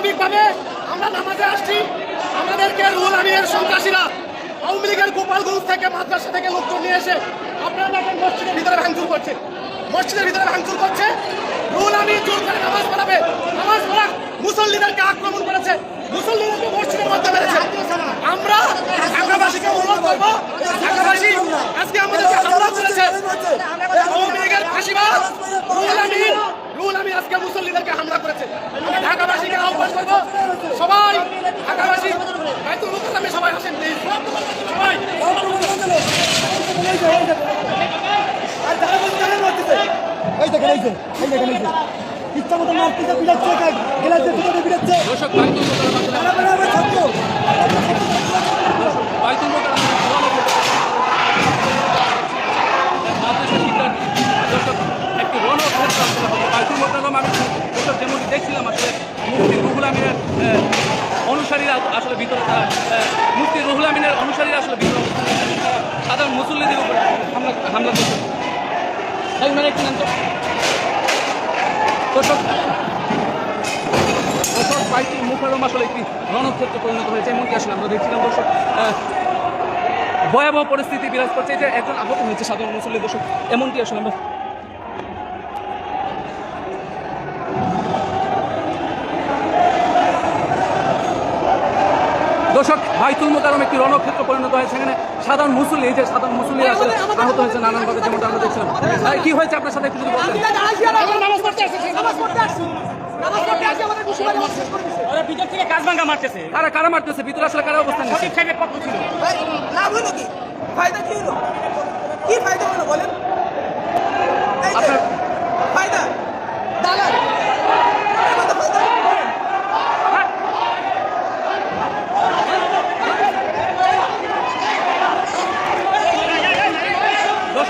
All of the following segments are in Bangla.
স্বাভাবিকভাবে আমরা নামাজে আসছি। আমাদেরকে রুল আমিনের সন্ত্রাসীরা আওয়ামী লীগের গোপালগঞ্জ থেকে মাদ্রাসা থেকে লোকজন নিয়ে এসে আপনারা দেখেন মসজিদের ভিতরে ভাঙচুর করছে। মসজিদের ভিতরে ভাঙচুর করছে। রুল আমি জোর করে নামাজ পড়াবে। নামাজ পড়া মুসল্লিদেরকে আক্রমণ করেছে। মুসল্লিদেরকে মসজিদের মধ্যে মেরেছে আমরা ঢাকাবাসীকে অনুরোধ করব, ঢাকাবাসী, আজকে আমাদেরকে হামলা করেছে। আওয়ামী লীগের ফাঁসিবাদ রুল আমিন রুল আমি আজকে মুসল্লিদেরকে হামলা করেছে। দেখেন এই যে এই দেখেন এই যে। ইচ্ছা মতো মারতেছে পিটাচ্ছে গেলাচ্ছে পিটাচ্ছে তারা আমার ছাত্র। দেখছিলাম আসলে মুফতি রুহুল আমিনের অনুসারীরা আসলে ভিতরে তারা মুফতি রুহুল আমিনের অনুসারীরা আসলে ভিতরে সাধারণ মুসল্লিদের উপর হামলা হামলা করছে। ওনারা একটু নাম দর্শক দর্শক বাইতুল মুখারম আসলে একটি রণক্ষেত্রে পরিণত হয়েছে, এমনকি আসলে দেখছিলাম ভয়াবহ পরিস্থিতি বিরাজ করছে। যে একজন আহত হয়েছে সাধারণ মুসল্লি দর্শক, এমনটি আসলে আমরা দর্শক বাইতুল মোকারম একটি রণক্ষেত্র পরিণত হয়েছে সেখানে সাধারণ মুসল্লি এই যে সাধারণ মুসল্লি আসলে আহত হয়েছে নানানভাবে যেমনটা আমরা দেখছিলাম। কি হয়েছে আপনার সাথে একটু যদি করে কারা কারা মারতেছে? ভিতরে আসলে কারা অবস্থান? সঠিক সাহেবের পক্ষ ছিল। লাভ হলো কি? ফায়দা কি হলো? কি ফায়দা হলো বলেন এই যে, আপনার ফায়দা দালাল আমাদের ফায়দা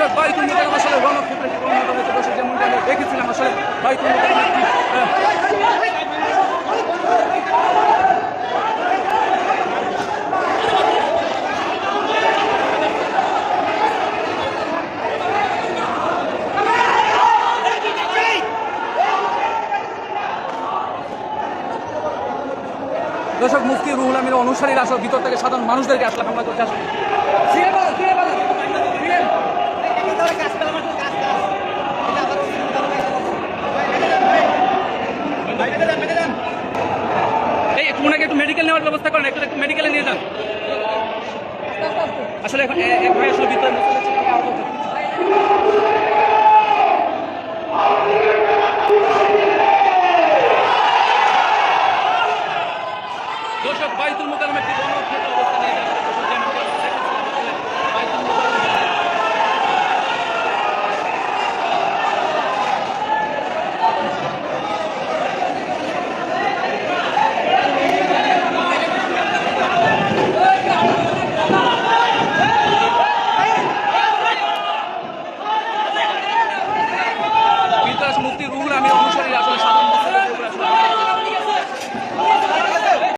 দর্শক বাইতুল মোকাররম আসলে রণক্ষেত্রে পরিণত হয়েছে দর্শক যেমনটা আমরা দেখেছিলাম আসলে বাইতুল একটি আহ, দর্শক মুফতি রুহুল আমির অনুসারীরা আসলে ভিতর থেকে সাধারণ মানুষদেরকে আসলে হামলা করতে আসলে এই একটু মেডিকেল নেওয়ার ব্যবস্থা করেন একটু মেডিকেলে নিয়ে যান। আসলে এখন আসলে ভিতরে